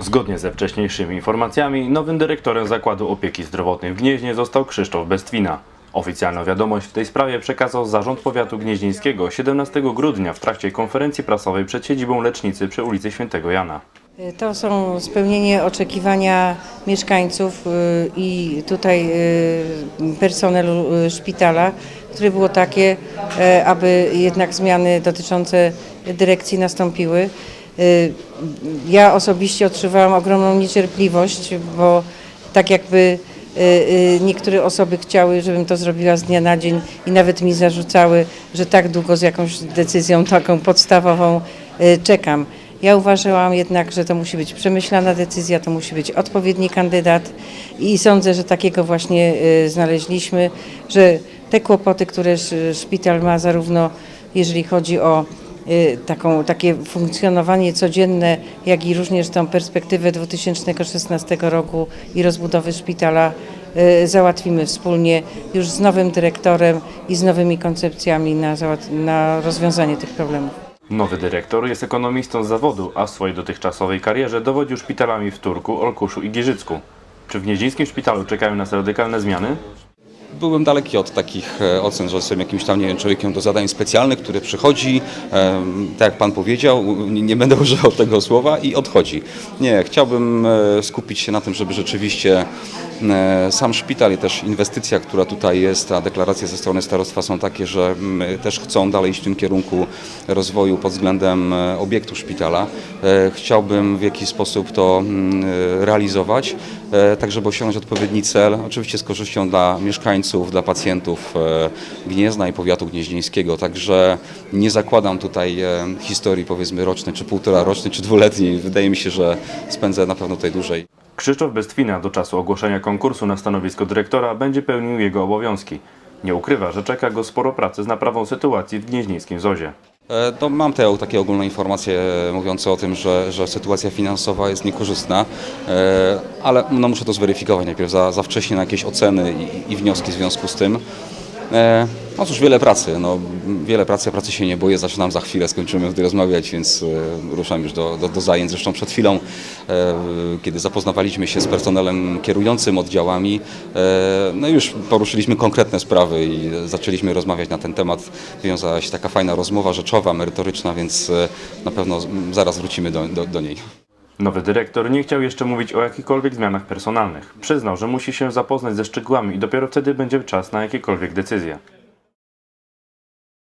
Zgodnie ze wcześniejszymi informacjami, nowym dyrektorem Zakładu Opieki Zdrowotnej w Gnieźnie został Krzysztof Bestwina. Oficjalną wiadomość w tej sprawie przekazał Zarząd Powiatu Gnieźnieńskiego 17 grudnia w trakcie konferencji prasowej przed siedzibą lecznicy przy ulicy Świętego Jana. To są spełnienie oczekiwania mieszkańców y, i tutaj y, personelu y, szpitala, które było takie, aby jednak zmiany dotyczące dyrekcji nastąpiły. Y, Ja osobiście odczuwałam ogromną niecierpliwość, bo tak jakby y, y, niektóre osoby chciały, żebym to zrobiła z dnia na dzień i nawet mi zarzucały, że tak długo z jakąś decyzją taką podstawową czekam. Ja uważałam jednak, że to musi być przemyślana decyzja, to musi być odpowiedni kandydat i sądzę, że takiego właśnie znaleźliśmy, że te kłopoty, które sz- szpital ma zarówno jeżeli chodzi o taką, takie funkcjonowanie codzienne, jak i również tą perspektywę 2016 roku i rozbudowy szpitala y, załatwimy wspólnie już z nowym dyrektorem i z nowymi koncepcjami na, na rozwiązanie tych problemów. Nowy dyrektor jest ekonomistą z zawodu, a w swojej dotychczasowej karierze dowodził szpitalami w Turku, Olkuszu i Giżycku. Czy w gnieźnieńskim szpitalu czekają nas radykalne zmiany? Byłem daleki od takich e, ocen, że jestem jakimś tam, nie wiem, człowiekiem do zadań specjalnych, który przychodzi, tak jak Pan powiedział, nie, będę używał tego słowa i odchodzi. Nie, chciałbym e, skupić się na tym, żeby rzeczywiście e, sam szpital i też inwestycja, która tutaj jest, a deklaracje ze strony starostwa są takie, że mm, też chcą dalej iść w tym kierunku rozwoju pod względem obiektu szpitala. Chciałbym w jakiś sposób to mm, realizować, tak żeby osiągnąć odpowiedni cel, oczywiście z korzyścią dla mieszkańców, dla pacjentów e, Gniezna i powiatu gnieźnieńskiego. Także nie zakładam tutaj e, historii powiedzmy rocznej, czy półtora rocznej, czy dwuletniej. Wydaje mi się, że spędzę na pewno tutaj dłużej. Krzysztof Bestwina do czasu ogłoszenia konkursu na stanowisko dyrektora będzie pełnił jego obowiązki. Nie ukrywa, że czeka go sporo pracy z naprawą sytuacji w gnieźnieńskim ZOzie. To mam te takie ogólne informacje e, mówiące o tym, że, że sytuacja finansowa jest niekorzystna, e, ale no muszę to zweryfikować najpierw za, za wcześnie na jakieś oceny i, i wnioski w związku z tym. E, No cóż, wiele pracy, no, wiele pracy, ja pracy się nie boję, zaczynam za chwilę, skończymy wtedy rozmawiać, więc e, ruszam już do, do, do zajęć. Zresztą przed chwilą, e, kiedy zapoznawaliśmy się z personelem kierującym oddziałami, no już poruszyliśmy konkretne sprawy i zaczęliśmy rozmawiać na ten temat. Wiązała się taka fajna rozmowa rzeczowa, merytoryczna, więc na pewno zaraz wrócimy do, do, do niej. Nowy dyrektor nie chciał jeszcze mówić o jakichkolwiek zmianach personalnych. Przyznał, że musi się zapoznać ze szczegółami i dopiero wtedy będzie czas na jakiekolwiek decyzje.